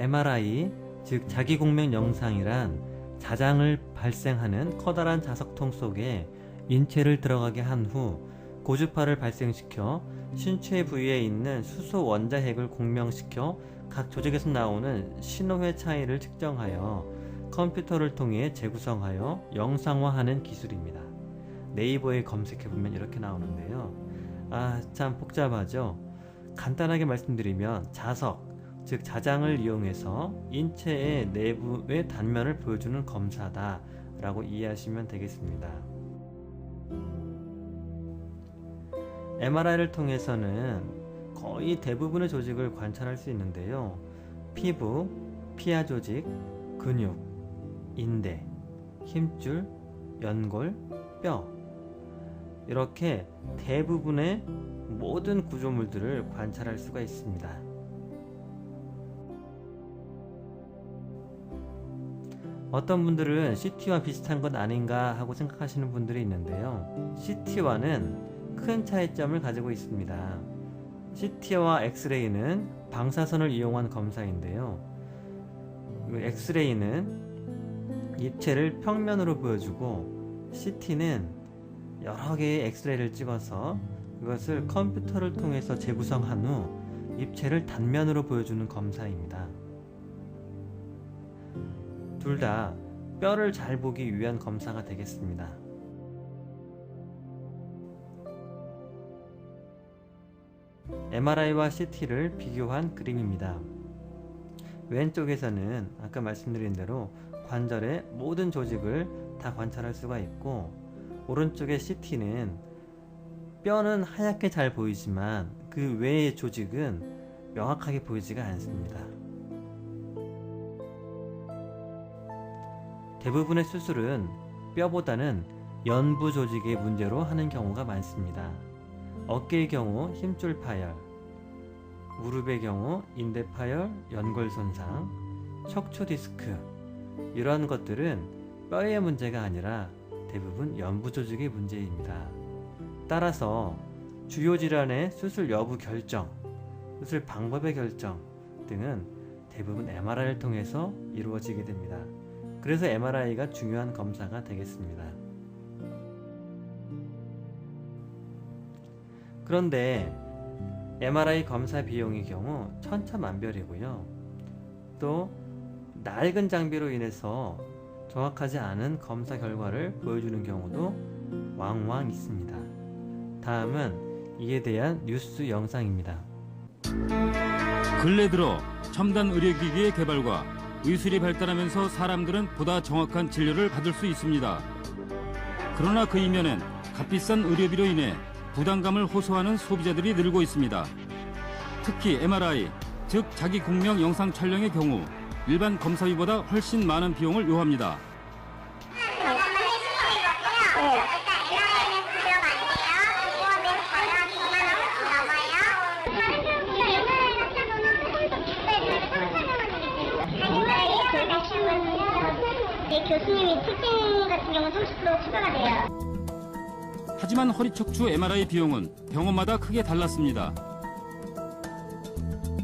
MRI, 즉 자기공명 영상이란 자장을 발생하는 커다란 자석통 속에 인체를 들어가게 한 후 고주파를 발생시켜 신체 부위에 있는 수소 원자핵을 공명시켜 각 조직에서 나오는 신호회 차이를 측정하여 컴퓨터를 통해 재구성하여 영상화하는 기술입니다. 네이버에 검색해보면 이렇게 나오는데요. 아, 참 복잡하죠? 간단하게 말씀드리면 자석, 즉 자장을 이용해서 인체의 내부의 단면을 보여주는 검사다 라고 이해하시면 되겠습니다. MRI를 통해서는 거의 대부분의 조직을 관찰할 수 있는데요. 피부, 피하 조직, 근육, 인대, 힘줄, 연골, 뼈 이렇게 대부분의 모든 구조물들을 관찰할 수가 있습니다. 어떤 분들은 CT와 비슷한 것 아닌가 하고 생각하시는 분들이 있는데요. CT와는 큰 차이점을 가지고 있습니다. CT와 엑스레이는 방사선을 이용한 검사인데요. 엑스레이는 입체를 평면으로 보여주고 CT는 여러 개의 엑스레이를 찍어서 그것을 컴퓨터를 통해서 재구성한 후 입체를 단면으로 보여주는 검사입니다. 둘 다 뼈를 잘 보기 위한 검사가 되겠습니다. MRI와 CT를 비교한 그림입니다. 왼쪽에서는 아까 말씀드린 대로 관절의 모든 조직을 다 관찰할 수가 있고 오른쪽의 CT는 뼈는 하얗게 잘 보이지만 그 외의 조직은 명확하게 보이지가 않습니다. 대부분의 수술은 뼈보다는 연부 조직의 문제로 하는 경우가 많습니다. 어깨의 경우 힘줄 파열, 무릎의 경우 인대 파열, 연골 손상, 척추 디스크 이러한 것들은 뼈의 문제가 아니라 대부분 연부 조직의 문제입니다. 따라서 주요 질환의 수술 여부 결정, 수술 방법의 결정 등은 대부분 MRI를 통해서 이루어지게 됩니다. 그래서 MRI가 중요한 검사가 되겠습니다. 그런데 MRI 검사 비용의 경우 천차만별이고요. 또 낡은 장비로 인해서 정확하지 않은 검사 결과를 보여주는 경우도 왕왕 있습니다. 다음은 이에 대한 뉴스 영상입니다. 근래 들어 첨단 의료기기의 개발과 의술이 발달하면서 사람들은 보다 정확한 진료를 받을 수 있습니다. 그러나 그 이면엔 값비싼 의료비로 인해 부담감을 호소하는 소비자들이 늘고 있습니다. 특히 MRI, 즉 자기 공명 영상 촬영의 경우 일반 검사비보다 훨씬 많은 비용을 요합니다. 네, 교수님이 특징 같은 경우는 30% 추가가 돼요. 하지만 허리 척추 MRI 비용은 병원마다 크게 달랐습니다.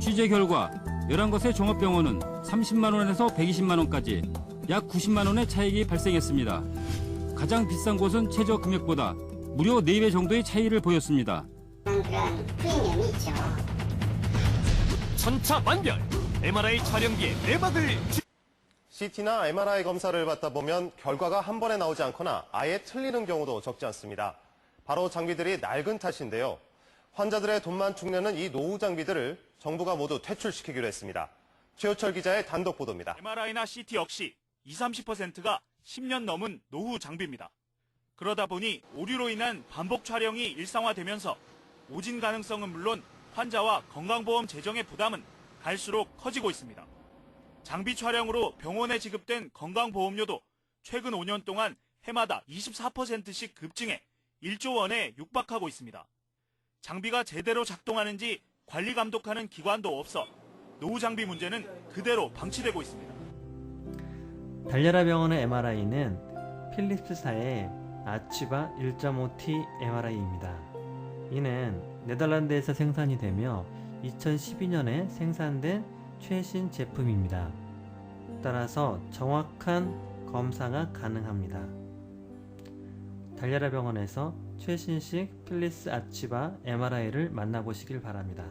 취재 결과 11곳의 종합병원은 30만 원에서 120만 원까지 약 90만 원의 차익이 발생했습니다. 가장 비싼 곳은 최저 금액보다 무려 4배 정도의 차이를 보였습니다. 그런 프리미엄이 있죠. 천차만별 MRI 촬영기에 내박을 쥐- CT나 MRI 검사를 받다 보면 결과가 한 번에 나오지 않거나 아예 틀리는 경우도 적지 않습니다. 바로 장비들이 낡은 탓인데요. 환자들의 돈만 축내는 이 노후 장비들을 정부가 모두 퇴출시키기로 했습니다. 최호철 기자의 단독 보도입니다. MRI나 CT 역시 20, 30%가 10년 넘은 노후 장비입니다. 그러다 보니 오류로 인한 반복 촬영이 일상화되면서 오진 가능성은 물론 환자와 건강보험 재정의 부담은 갈수록 커지고 있습니다. 장비 촬영으로 병원에 지급된 건강보험료도 최근 5년 동안 해마다 24%씩 급증해 1조 원에 육박하고 있습니다. 장비가 제대로 작동하는지 관리 감독하는 기관도 없어 노후 장비 문제는 그대로 방치되고 있습니다. 달려라 병원의 MRI는 필립스사의 아치바 1.5T MRI입니다. 이는 네덜란드에서 생산이 되며 2012년에 생산된 최신 제품입니다. 따라서 정확한 검사가 가능합니다. 달려라 병원에서 최신식 필리스 아치바 MRI를 만나보시길 바랍니다.